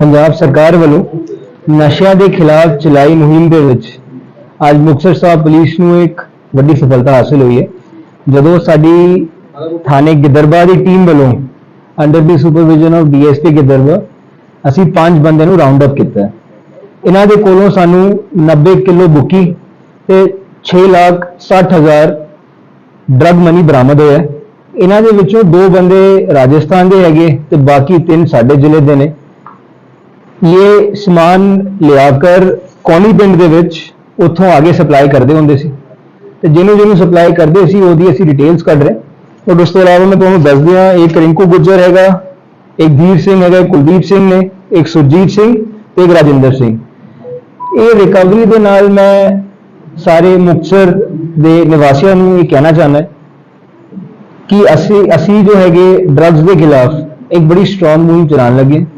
ਪੰਜਾਬ ਸਰਕਾਰ ਵੱਲੋਂ ਨਸ਼ਿਆਂ ਦੇ ਖਿਲਾਫ ਚਲਾਈ ਮੁਹਿੰਮ ਦੇ ਵਿੱਚ ਅੱਜ ਮੁਕਤਸਰ ਸਾਹਿਬ ਪੁਲਿਸ ਨੂੰ ਇੱਕ ਵੱਡੀ ਸਫਲਤਾ ਹਾਸਲ ਹੋਈ ਹੈ। ਜਦੋਂ ਸਾਡੀ ਥਾਣੇ ਗਿੱਦਰਬਾ ਦੀ ਟੀਮ ਵੱਲੋਂ ਅੰਡਰ ਦੀ ਸੁਪਰਵਿਜ਼ਨ ਆਫ ਡੀਐਸਪੀ ਗਿੱਦਰਬਾਹ ਅਸੀਂ ਪੰਜ ਬੰਦਿਆਂ ਨੂੰ ਰਾਉਂਡ ਅਪ ਕੀਤਾ ਇਹਨਾਂ ਦੇ ਕੋਲੋਂ ਸਾਨੂੰ 90 ਕਿਲੋ ਬੁੱਕੀ ਤੇ 6 ਲੱਖ 60 ਹਜ਼ਾਰ ਡਰਗ ਮਨੀ ਬਰਾਮਦ ਹੋਇਆ ਇਹਨਾਂ ਦੇ ਵਿੱਚੋਂ ਦੋ ਬੰਦੇ ਰਾਜਸਥਾਨ ਦੇ ਹੈਗੇ ਤੇ ਬਾਕੀ ਤਿੰਨ ਸਾਡੇ ਜ਼ਿਲ੍ਹੇ ਦੇ ਨੇ। ਇਹ ਸਮਾਨ ਲਿਆ ਕਰ, ਕੌਣੀ ਪਿੰਡ ਦੇ ਵਿੱਚ ਉੱਥੋਂ ਆਗੇ ਸਪਲਾਈ ਕਰਦੇ ਹੁੰਦੇ ਸੀ। ਤੇ ਜਿਹਨੂੰ ਜਿਹਨੂੰ ਸਪਲਾਈ ਕਰਦੇ ਸੀ, ਉਹਦੀ ਅਸੀਂ ਡਿਟੇਲਸ ਕੱਢ ਰਹੇ ਔਰ ਉਸ ਤੋਂ ਇਲਾਵਾ ਮੈਂ ਤੁਹਾਨੂੰ ਦੱਸ ਦਿਆਂ ਇੱਕ ਰਿੰਕੂ ਗੁੱਜਰ ਹੈਗਾ ਇੱਕ ਵੀਰ ਸਿੰਘ ਹੈਗਾ ਕੁਲਦੀਪ ਸਿੰਘ ਨੇ, ਇੱਕ ਸੁਰਜੀਤ ਸਿੰਘ ਤੇ ਇੱਕ ਰਾਜਿੰਦਰ ਸਿੰਘ। ਇਹ ਰਿਕਵਰੀ ਦੇ ਨਾਲ ਮੈਂ ਸਾਰੇ ਮੁਕਤਸਰ ਦੇ ਨਿਵਾਸੀਆਂ ਨੂੰ ਇਹ ਕਹਿਣਾ ਚਾਹੁੰਦਾ ਕਿ ਅਸੀਂ ਅਸੀਂ ਜੋ ਹੈਗੇ ਡਰੱਗਸ ਦੇ ਖਿਲਾਫ ਇੱਕ ਬੜੀ ਸਟਰੋਂਗ ਮੂਵ ਚਲਾਉਣ ਲੱਗੇ ਹਾਂ।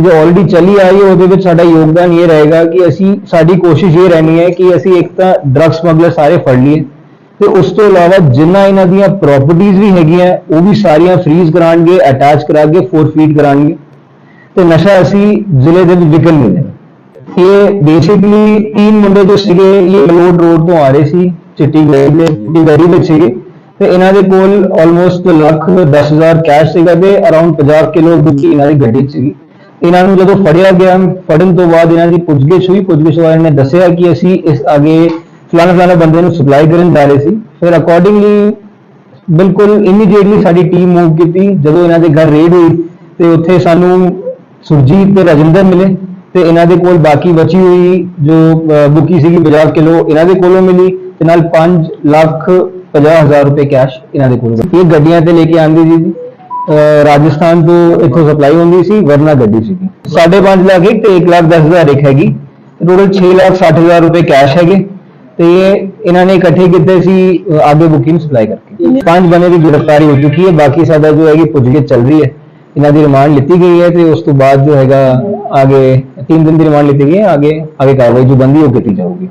ਜੋ ਆਲਰੇਡੀ ਚੱਲੀ ਆਈ ਉਹਦੇ ਵਿੱਚ ਸਾਡਾ ਯੋਗਦਾਨ ਇਹ ਰਹੇਗਾ ਕਿ ਅਸੀਂ, ਸਾਡੀ ਕੋਸ਼ਿਸ਼ ਇਹ ਰਹਿਣੀ ਹੈ ਕਿ ਅਸੀਂ ਇੱਕ ਤਾਂ ਡਰੱਗ ਸਮਗਲਰ ਸਾਰੇ ਫੜ ਲਈਏ। ਤੇ ਉਸ ਤੋਂ ਇਲਾਵਾ ਜਿੰਨਾ ਇਹਨਾਂ ਦੀਆਂ ਪ੍ਰਾਪਰਟੀਆਂ ਵੀ ਹੈਗੀਆਂ, ਉਹ ਵੀ ਸਾਰੀਆਂ ਫ੍ਰੀਜ਼ ਕਰਾਣਗੇ ਅਟੈਚ ਕਰਾ ਕੇ ਫੋਰਫੀਟ ਕਰਾਣਗੇ ਤੇ ਨਸ਼ਾ ਅਸੀਂ ਜ਼ਿਲ੍ਹੇ ਦੇ ਵਿੱਚ ਵਿਕਣ ਨਹੀਂ ਦੇਣਾ। ਇਹ ਬੇਸਿਕਲੀ ਤਿੰਨ ਮੁੰਡੇ ਜੋ ਸੀਗੇ, ਇਹ ਮਲੋਡ ਰੋਡ ਤੋਂ ਆ ਰਹੇ ਸੀ, ਚਿੱਟੀ ਗੱਡੀ ਦੇ, ਚਿੱਟੀ ਗੱਡੀ ਵਿੱਚ ਸੀਗੇ। ਤੇ ਇਹਨਾਂ ਦੇ ਕੋਲ ਆਲਮੋਸਟ ਲੱਖ 10000 ਕੈਸ਼ ਸੀਗਾ ਤੇ ਅਰਾਊਂਡ 50 ਕਿਲੋ ਬੁੱਕੀ ਇਹਨਾਂ ਦੀ ਗੱਡੀ 'ਚ ਸੀਗੀ। ਇਹਨਾਂ ਨੂੰ ਜਦੋਂ ਫੜਿਆ ਗਿਆ ਫੜਨ ਤੋਂ ਬਾਅਦ ਇਹਨਾਂ ਦੀ ਪੁੱਛਗਿੱਛ ਹੋਈ। ਪੁੱਛਗਿੱਛ ਵਾਲਿਆਂ ਨੇ ਦੱਸਿਆ ਕਿ ਅਸੀਂ ਇਸ ਅੱਗੇ ਫਲਾਣਾ ਫਲਾਣਾ ਬੰਦੇ ਨੂੰ ਸਪਲਾਈ ਕਰਨ ਜਾ ਰਹੇ ਸੀ। ਫਿਰ ਅਕੋਰਡਿੰਗਲੀ ਬਿਲਕੁਲ ਇਮੀਡੀਏਟਲੀ ਸਾਡੀ ਟੀਮ ਮੂਵ ਕੀਤੀ। ਜਦੋਂ ਇਹਨਾਂ ਦੇ ਘਰ ਰੇਡ ਹੋਈ ਤੇ ਉੱਥੇ ਸਾਨੂੰ ਸੁਰਜੀਤ ਤੇ ਰਾਜਿੰਦਰ ਮਿਲੇ ਤੇ ਇਹਨਾਂ ਦੇ ਕੋਲ ਬਾਕੀ ਬਚੀ ਹੋਈ ਜੋ ਅਹ, ਬੁੱਕੀ ਸੀਗੀ 50 ਕਿਲੋ ਇਹਨਾਂ ਦੇ ਕੋਲੋਂ ਮਿਲੀ ਤੇ ਨਾਲ 5 ਲੱਖ 50000 ਰੁਪਏ ਕੈਸ਼ ਇਹਨਾਂ ਦੇ ਕੋਲੋਂ। ਇਹ ਗੱਡੀਆਂ ਤੇ ਲੈ ਕੇ ਆਂਦੀ ਸੀ ਜੀ। ਰਾਜਸਥਾਨ ਤੋਂ ਇੱਥੋਂ ਸਪਲਾਈ ਹੁੰਦੀ ਸੀ, ਵਰਨਾ ਗੱਡੀ ਸੀਗੀ। 5.5 ਲੱਖ ਇੱਕ ਤੇ 1 ਲੱਖ 10000 ਇੱਕ ਹੈਗੀ। ਟੋਟਲ 6 ਲੱਖ 60000 ਰੁਪਏ ਕੈਸ਼ ਹੈਗੇ। ਤੇ ਇਹਨਾਂ ਨੇ ਇਕੱਠੇ ਕੀਤੇ ਸੀ ਆਗੇ ਬੁਕਿੰਗ ਸਪਲਾਈ ਕਰਕੇ। ਪੰਜ ਬੰਦੇ ਦੀ ਗ੍ਰਿਫਤਾਰੀ ਹੋ ਚੁੱਕੀ ਹੈ। ਬਾਕੀ ਸਾਡਾ ਜੋ ਹੈਗੀ ਪੁੱਛਗਿੱਛ ਚੱਲ ਰਹੀ ਹੈ। ਇਹਨਾਂ ਦੀ ਰਿਮਾਂਡ ਲਿੱਤੀ ਗਈ ਹੈ ਤੇ ਉਸ ਤੋਂ ਬਾਅਦ ਜੋ ਹੈਗਾ, ਆਗੇ 3 ਦਿਨ ਦੀ ਰਿਮਾਂਡ ਲਿੱਤੀ ਗਈ ਹੈ। ਆਗੇ ਆਗੇ ਕਾਰਵਾਈ ਜੋ ਬੰਦੀ ਉਹ ਕੀਤੀ ਜਾਊਗੀ।